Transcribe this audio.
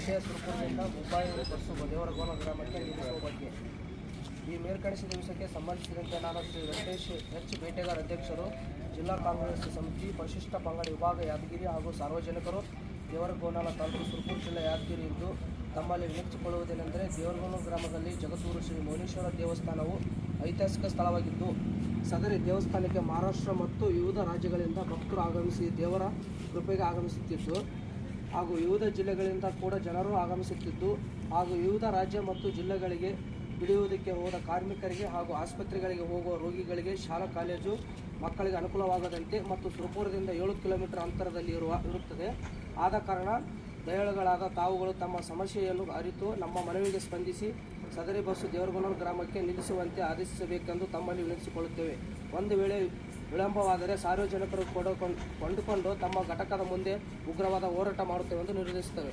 ವಿಷಯ ಸುರಪುರದಿಂದ ಮುಂಬೈನಲ್ಲಿ ಬಸ್ಸು ದೇವರಗೋಲ ಗ್ರಾಮಕ್ಕೆ ನಿಲ್ಲಿಸುವ ಬಗ್ಗೆ. ಈ ಮೇಲ್ಕಣಿಸಿದ ವಿಷಯಕ್ಕೆ ಸಂಬಂಧಿಸಿದಂತೆ ನಾನು ಶ್ರೀ ವೆಂಕಟೇಶ್ ಎಚ್ ಬೇಟೆಗಾರ್ ಅಧ್ಯಕ್ಷರು, ಜಿಲ್ಲಾ ಕಾಂಗ್ರೆಸ್ ಸಮಿತಿ ಪರಿಶಿಷ್ಟ ಪಂಗಡ ವಿಭಾಗ ಯಾದಗಿರಿ ಹಾಗೂ ಸಾರ್ವಜನಿಕರು ದೇವರಗೋನಾಲ ತಾಲೂಕು ಸುರ್ಪುರ್ ಜಿಲ್ಲೆ ಯಾದಗಿರಿ ಎಂದು ತಮ್ಮಲ್ಲಿ ವಿನಂತಿಸಿಕೊಳ್ಳುವುದೇನೆಂದರೆ ದೇವರಗೋನ ಗ್ರಾಮದಲ್ಲಿ ಜಗದೂರು ಶ್ರೀ ಮೌನೇಶ್ವರ ದೇವಸ್ಥಾನವು ಐತಿಹಾಸಿಕ ಸ್ಥಳವಾಗಿದ್ದು, ಸದರಿ ದೇವಸ್ಥಾನಕ್ಕೆ ಮಹಾರಾಷ್ಟ್ರ ಮತ್ತು ವಿವಿಧ ರಾಜ್ಯಗಳಿಂದ ಭಕ್ತರು ಆಗಮಿಸಿ ದೇವರ ಕೃಪೆಗೆ ಆಗಮಿಸುತ್ತಿದ್ದು ಹಾಗೂ ವಿವಿಧ ಜಿಲ್ಲೆಗಳಿಂದ ಕೂಡ ಜನರು ಆಗಮಿಸುತ್ತಿದ್ದು ಹಾಗೂ ವಿವಿಧ ರಾಜ್ಯ ಮತ್ತು ಜಿಲ್ಲೆಗಳಿಗೆ ದುಡಿಯುವುದಕ್ಕೆ ಹೋದ ಕಾರ್ಮಿಕರಿಗೆ ಹಾಗೂ ಆಸ್ಪತ್ರೆಗಳಿಗೆ ಹೋಗುವ ರೋಗಿಗಳಿಗೆ ಶಾಲಾ, ಕಾಲೇಜು ಮಕ್ಕಳಿಗೆ ಅನುಕೂಲವಾಗದಂತೆ ಮತ್ತು ಸುರಪುರದಿಂದ ಏಳು ಕಿಲೋಮೀಟರ್ ಅಂತರದಲ್ಲಿ ಇರುವ, ಇರುತ್ತದೆ. ಆದ ಕಾರಣ ದಯಾಳುಗಳಾದ ತಾವುಗಳು ತಮ್ಮ ಸಮಸ್ಯೆಯನ್ನು ಅರಿತು ನಮ್ಮ ಮನವಿಗೆ ಸ್ಪಂದಿಸಿ ಸದರಿ ಬಸ್ಸು ದೇವರಗೊನೂರು ಗ್ರಾಮಕ್ಕೆ ನಿಲ್ಲಿಸುವಂತೆ ಆದೇಶಿಸಬೇಕೆಂದು ತಮ್ಮಲ್ಲಿ ವಿನಂತಿಸಿಕೊಳ್ಳುತ್ತೇವೆ. ಒಂದು ವೇಳೆ ವಿಳಂಬವಾದರೆ ಸಾರ್ವಜನಿಕರು ಕೊಂಡುಕೊಂಡು ಕೊಂಡುಕೊಂಡು ತಮ್ಮ ಘಟಕದ ಮುಂದೆ ಉಗ್ರವಾದ ಹೋರಾಟ ಮಾಡುತ್ತೇವೆ ಎಂದು ನಿರ್ಧರಿಸುತ್ತೇವೆ.